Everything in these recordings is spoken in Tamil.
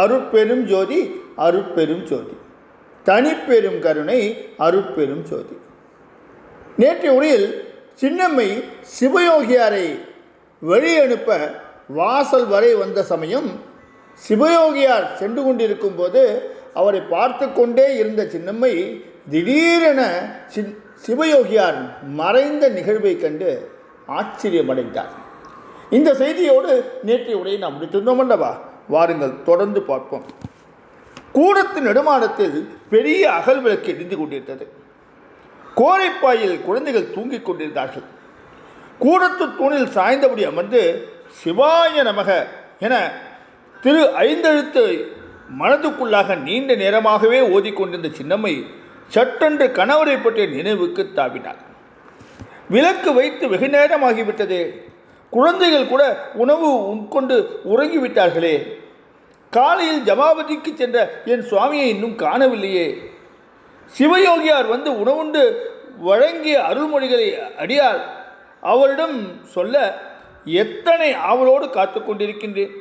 அருட்பெரும் ஜோதி அருட்பெரும் ஜோதி. தனிப்பெரும் கருணை அருட்பெரும் ஜோதி. நேற்றைய உரையில் சின்னம்மை சிவயோகியாரை வழியனுப்ப வாசல் வரை வந்த சமயம் சிவயோகியார் சென்று கொண்டிருக்கும் போது அவரை பார்த்து கொண்டே இருந்த சின்னம்மை திடீரென சின் சிவயோகியார் மறைந்த நிகழ்வை கண்டு ஆச்சரியமடைந்தார். இந்த செய்தியோடு நேற்றைய உரையை நாம் முடித்திருந்தோம் அல்லவா? வாருங்கள் தொடர்ந்து பார்ப்போம். கூடத்து நெடுமாடத்தில் பெரிய அகல் விளக்கு எரிந்து கொண்டிருந்தது. கோரைப்பாயில் குழந்தைகள் தூங்கிக் கொண்டிருந்தார்கள். கூடத்து தூணில் சாய்ந்தபடி அமர்ந்து சிவாய நமக என திரு ஐந்தெழுத்து மனதுக்குள்ளாக நீண்ட நேரமாகவே ஓதிக்கொண்டிருந்த சின்னம்மை சட்டென்று கணவரை பற்றிய நினைவுக்கு தாவினார் விளக்கு வைத்து வெகு நேரமாகிவிட்டது குழந்தைகள் கூட உணவு உட்கொண்டு உறங்கிவிட்டார்களே. காலையில் ஜமாபதிக்கு சென்ற என் சுவாமியை இன்னும் காணவில்லையே. சிவயோகியார் வந்து உணவுண்டு வழங்கிய அருள்மொழிகளை அடியார். அவரிடம் சொல்ல எத்தனை ஆவலோடு காத்து கொண்டிருக்கின்றேன்.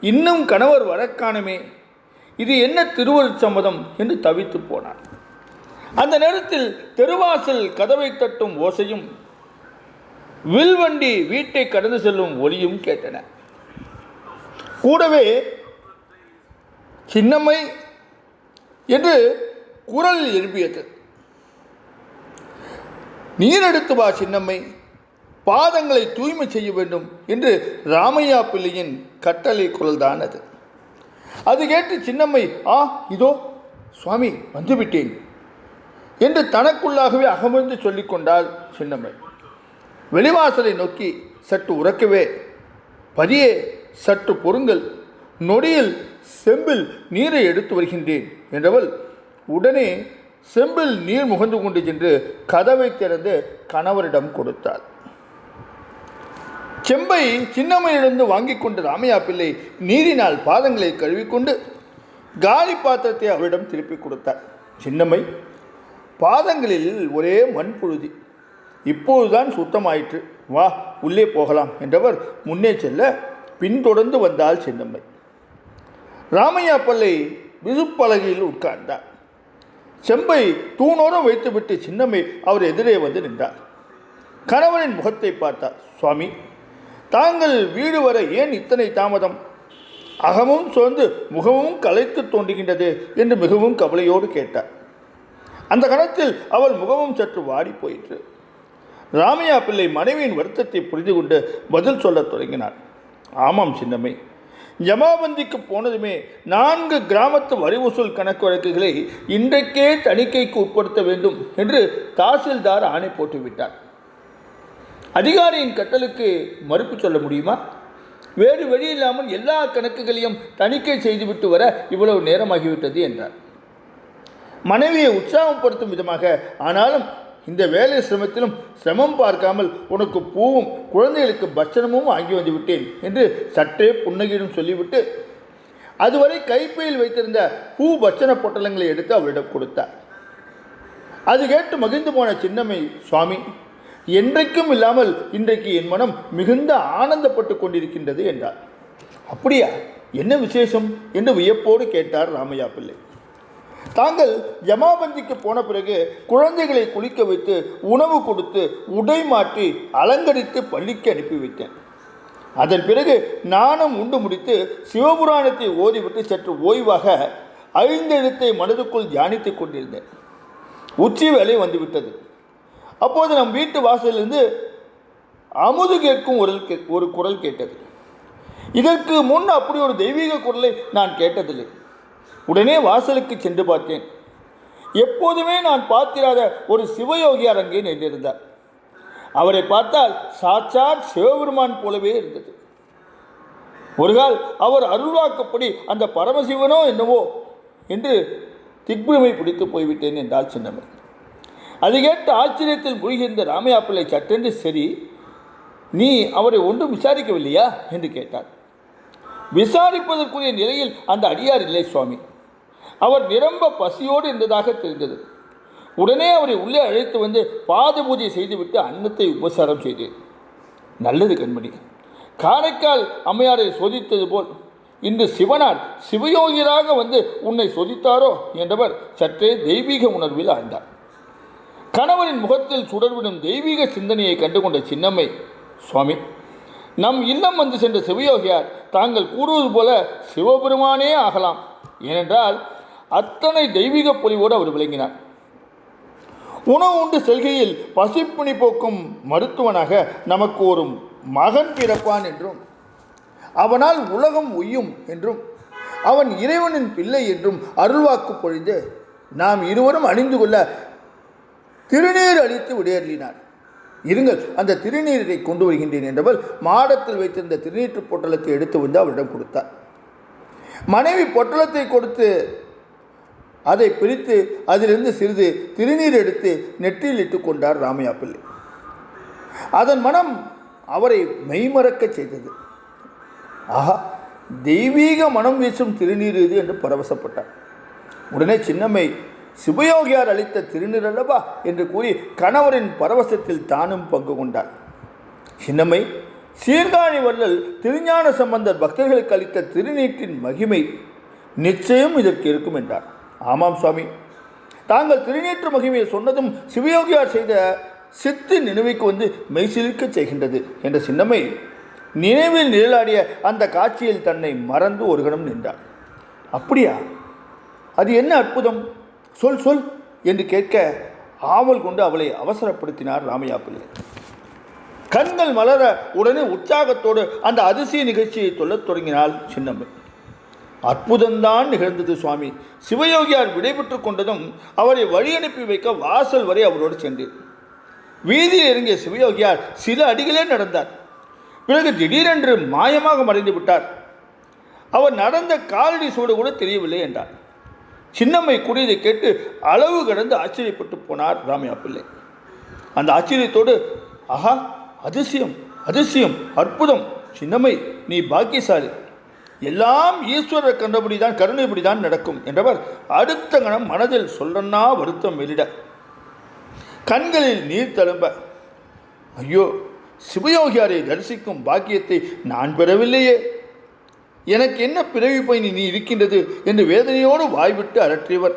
இன்னும் கணவர் வரக்கானமே இது என்ன திருவருட் சம்மதம்? என்று தவித்து போனார் அந்த நேரத்தில் தெருவாசல் கதவை தட்டும் ஓசையும் வில்வண்டி வீட்டை கடந்து செல்லும் ஒலியும் கேட்டன. கூடவே சின்னம்மை என்று குரல் எழுப்பியது. நீர் எடுத்து வா சின்னம்மை பாதங்களை தூய்மை செய்ய வேண்டும் என்று ராமையா பிள்ளையின் கட்டளை குரல்தான் அது அது கேட்டு சின்னம்மை ஆ இதோ சுவாமி வந்துவிட்டேன் என்று தனக்குள்ளாகவே அகமர்ந்து சொல்லிக்கொண்டாள் சின்னம்மை. வெளிவாசலை நோக்கி சற்று உறக்கவே. பதியே சற்று பொறுங்கள். நொடியில் செம்பில் நீரை எடுத்து வருகின்றேன் என்றவள் உடனே செம்பில் நீர் முகந்து கொண்டு சென்று கதவை திறந்து கணவரிடம் கொடுத்தாள். செம்பை சின்னம்மையிலிருந்து வாங்கி கொண்ட ராமையா பிள்ளை நீரினால் பாதங்களை கழுவிக்கொண்டு காலி பாத்திரத்தை அவரிடம் திருப்பி கொடுத்தார் சின்னம்மை பாதங்களில் ஒரே மண் புழுதி இப்போதுதான் சுத்தமாயிற்று. வா உள்ளே போகலாம் என்றவர் முன்னே செல்ல பின்தொடர்ந்து வந்தால் சின்னம்மை ராமையா பல்லை விசுப்பலகையில் உட்கார்ந்தார். செம்பை தூணோரம் வைத்துவிட்டு சின்னம்மை அவர் எதிரே வந்து நின்றார். கணவனின் முகத்தை பார்த்தார். சுவாமி தாங்கள் வீடு வர ஏன் இத்தனை தாமதம்? அகமும் சோர்ந்து முகமும் கலைத்து தோன்றுகின்றது என்று மிகவும் கவலையோடு கேட்டார். அந்த கணத்தில் அவள் முகமும் சற்று வாடி போயிற்று ராமையா பிள்ளை மனைவியின் வருத்தத்தை புரிந்து கொண்டு பதில் சொல்லத் தொடங்கினார் ஆமாம் சின்னம்மை. ஜமாபந்திக்கு போனதுமே நான்கு கிராமத்து வரி வசூல் கணக்கு வழக்குகளை இன்றைக்கே தணிக்கைக்கு உட்படுத்த வேண்டும் என்று தாசில்தார் ஆணை போட்டுவிட்டார் அதிகாரியின் கட்டளுக்கு மறுப்பு சொல்ல முடியுமா? வேறு வழி இல்லாமல் எல்லா கணக்குகளையும் தணிக்கை செய்துவிட்டு வர இவ்வளவு நேரமாகிவிட்டது என்றார். மனைவியை உற்சாகப்படுத்தும் விதமாக ஆனாலும் இந்த வேலை சிரமத்திலும் சிரமம் பார்க்காமல் உனக்கு பூவும் குழந்தைகளுக்கு பட்சணமும் வாங்கி வந்துவிட்டேன் என்று சற்றே புன்னகையிடம் சொல்லிவிட்டு அதுவரை கைப்பையில் வைத்திருந்த பூ பட்சண பொட்டலங்களை எடுத்து அவரிடம் கொடுத்தார் அது கேட்டு மகிழ்ந்து போன சின்னம்மை சுவாமி என்றைக்கும் இல்லாமல் இன்றைக்கு என் மனம் மிகுந்த ஆனந்தப்பட்டு கொண்டிருக்கின்றது என்றார் அப்படியா? என்ன விசேஷம்? என்று வியப்போடு கேட்டார் ராமையா பிள்ளை தாங்கள் ஜமாபந்திக்கு போன பிறகு குழந்தைகளை குளிக்க வைத்து உணவு கொடுத்து உடை மாற்றி அலங்கரித்து பள்ளிக்கு அனுப்பி வைத்தேன். அதன் பிறகு நானும் உண்டு முடித்து சிவபுராணத்தை ஓதிவிட்டு சற்று ஓய்வாக ஐந்தெழுத்தை மனதுக்குள் தியானித்துக் கொண்டிருந்தேன். உச்சி வேலை வந்துவிட்டது. அப்போது நம் வீட்டு வாசலிலிருந்து அமுது கேட்கும் ஒரு கே- ஒரு குரல் கேட்டது. இதற்கு முன் அப்படி ஒரு தெய்வீக குரலை நான் கேட்டதில்லை. உடனே வாசலுக்கு சென்று பார்த்தேன். எப்போதுமே நான் பார்த்திராத ஒரு சிவயோகி அரங்கே நின்றிருந்தார். அவரை பார்த்தால் சாட்சாத் சிவபெருமான் போலவே இருந்தது. ஒருகால் அவர் அருள்வாக்கப்படி அந்த பரமசிவனோ என்னவோ என்று திக்பிரமை பிடித்து போய்விட்டேன் என்றால் சின்னமன் அது கேட்டு ஆச்சரியத்தில் மூழ்கியிருந்த ராமையா பிள்ளை சட்டென்று சரி நீ அவரை ஒன்றும் விசாரிக்கவில்லையா? என்று கேட்டார். விசாரிப்பதற்குரிய நிலையில் அந்த அடியார் இல்லை சுவாமி. அவர் நிரம்ப பசியோடு இருந்ததாக தெரிந்தது. உடனே அவரை உள்ளே அழைத்து வந்து பாத பூஜை செய்துவிட்டு அன்னத்தை உபசாரம் செய்தேன். நல்லது கண்மணி. காரைக்கால் அம்மையாரை சோதித்தது போல் இன்று சிவனார் சிவயோகியராக வந்து உன்னை சொதித்தாரோ என்றவர் சற்றே தெய்வீக உணர்வில் ஆழ்ந்தார். கணவரின் முகத்தில் சுடர்விடும் தெய்வீக சிந்தனையை கண்டுகொண்ட சின்னம்மை சுவாமி நம் இல்லம் வந்து சென்ற சிவயோகியார் தாங்கள் கூறுவது போல சிவபெருமானே ஆகலாம். ஏனென்றால் அத்தனை தெய்வீக பொலிவோடு அவர் விளங்கினார். உணவு உண்டு செல்கையில் பசிப்பிணி போக்கும் மருத்துவனாக நமக்கு ஒரு மகன் பிறப்பான் என்றும் அவனால் உலகம் உய்யும் என்றும் அவன் இறைவனின் பிள்ளை என்றும் அருள்வாக்கு பொழிந்து நாம் இருவரும் அணிந்து கொள்ள திருநீர் அளித்து விடையறினார் இருங்கள் அந்த திருநீரை கொண்டு வருகின்றேன் என்றவள் மாடத்தில் வைத்திருந்த திருநீற்று பொட்டலத்தை எடுத்து வந்து அவரிடம் கொடுத்தார். மனைவி பொட்டலத்தை கொடுத்து அதை பிரித்து அதிலிருந்து சிறிது திருநீர் எடுத்து நெற்றியில் இட்டு கொண்டார் ராமையா பிள்ளை அதன் மனம் அவரை மெய்மறக்கச் செய்தது. ஆஹா தெய்வீக மனம் வீசும் திருநீர் இது என்று பரவசப்பட்டார். உடனே சின்னம்மை சிவயோகியார் அளித்த திருநீர் அல்லவா? என்று கூறி கணவரின் பரவசத்தில் தானும் பங்கு கொண்டார் சின்னம்மை சீர்காழி வள்ளல் திருஞான சம்பந்தர் பக்தர்களுக்கு அளித்த திருநீட்டின் மகிமை நிச்சயம் இதற்கு இருக்கும் என்றார். ஆமாம் சுவாமி தாங்கள் திருநீற்று மகிமையை சொன்னதும் சிவயோகியார் செய்த சித்து நினைவுக்கு வந்து மெய்சிலிர்க்கச் செய்கின்றது என்ற சின்னம்மை நினைவில் நிழலாடிய அந்த காட்சியில் தன்னை மறந்து ஒரு கணம் நின்றார் அப்படியா? அது என்ன அற்புதம்? சொல் சொல் என்று கேட்க ஆவல் கொண்டு அவளை அவசரப்படுத்தினார் ராமையா பிள்ளை கண்கள் மலர உடனே உற்சாகத்தோடு அந்த அதிசய நிகழ்ச்சியை சொல்லத் தொடங்கினாள் சின்னம்மை. அற்புதம்தான் நிகழ்ந்தது சுவாமி. சிவயோகியார் விடைபெற்று கொண்டதும் அவரை வழி அனுப்பி வைக்க வாசல் வரை அவரோடு சென்றேன். வீதியில் இறங்கிய சிவயோகியார் சில அடிகளே நடந்தார். பிறகு திடீரென்று மாயமாக மறைந்து விட்டார். அவர் நடந்த காலடி சூடு கூட தெரியவில்லை என்றார். சின்னம்மை கூடியதை கேட்டு அளவு கடந்து ஆச்சரியப்பட்டு போனார் ராமையா பிள்ளை. அந்த ஆச்சரியத்தோடு ஆஹா அதிசயம் அதிசயம் அற்புதம். சின்னம்மை நீ பாக்கியசாலி. எல்லாம் ஈஸ்வரர் கண்டபடி தான் கருணைப்படி தான் நடக்கும் என்றவர் அடுத்த கணம் மனதில் சொல்லன்னா வருத்தம் வெளியிட கண்களில் நீர் தழும்ப. ஐயோ சிவயோகியாரை தரிசிக்கும் பாக்கியத்தை நான் பெறவில்லையே. எனக்கு என்ன பிறவி பயணி நீ இருக்கின்றது என்று வேதனையோடு வாய்விட்டு அரற்றியவர்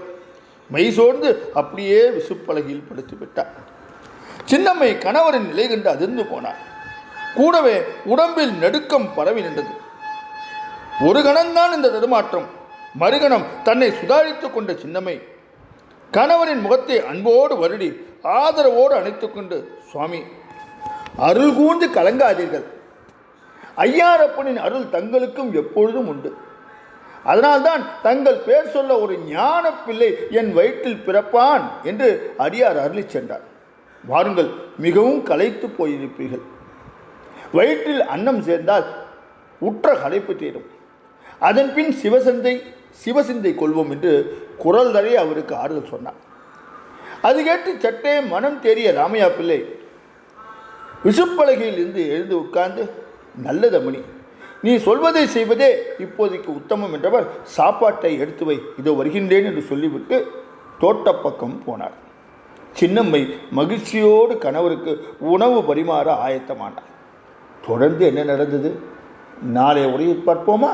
மெய் சோர்ந்து அப்படியே விசுப்பலகையில் படுத்துவிட்டார். சின்னம்மை கணவரின் நிலை கண்டு அதிர்ந்து போனார். கூடவே உடம்பில் நடுக்கம் பரவி நின்றது. ஒரு கணம்தான் இந்த தடுமாற்றம். மறுகணம் தன்னை சுதாரித்துக் கொண்ட சின்னமை கணவரின் முகத்தை அன்போடு வருடி ஆதரவோடு அணைத்துக்கொண்டு சுவாமி அருள் கூர்ந்து கலங்காதீர்கள். ஐயாரப்பனின் அருள் தங்களுக்கும் எப்பொழுதும் உண்டு. அதனால்தான் தங்கள் பேர் சொல்ல ஒரு ஞான பிள்ளை என் வயிற்றில் பிறப்பான் என்று அடியார் அருளிச் சென்றார். வாருங்கள் மிகவும் களைத்து போயிருப்பீர்கள். வயிற்றில் அன்னம் சேர்ந்தால் உற்ற களைப்பு தீரும். அதன் பின் சிவசந்தை சிவசிந்தை கொள்வோம் என்று குரல் தரை அவருக்கு ஆறுதல் சொன்னார். அது கேட்டு சட்டே மனம் தேறிய ராமையா பிள்ளை விசுப்பலகையில் இருந்து எழுந்து உட்கார்ந்து நல்லது தமணி நீ சொல்வதை செய்வதே இப்போதைக்கு உத்தமம் என்றவர் சாப்பாட்டை எடுத்து வை இதோ வருகின்றேன் என்று சொல்லிவிட்டு தோட்டப்பக்கம் போனார். சின்னம்மை மகிழ்ச்சியோடு கணவருக்கு உணவு பரிமாற ஆயத்தமானார். தொடர்ந்து என்ன நடந்தது? நாளை உரையை பார்ப்போமா?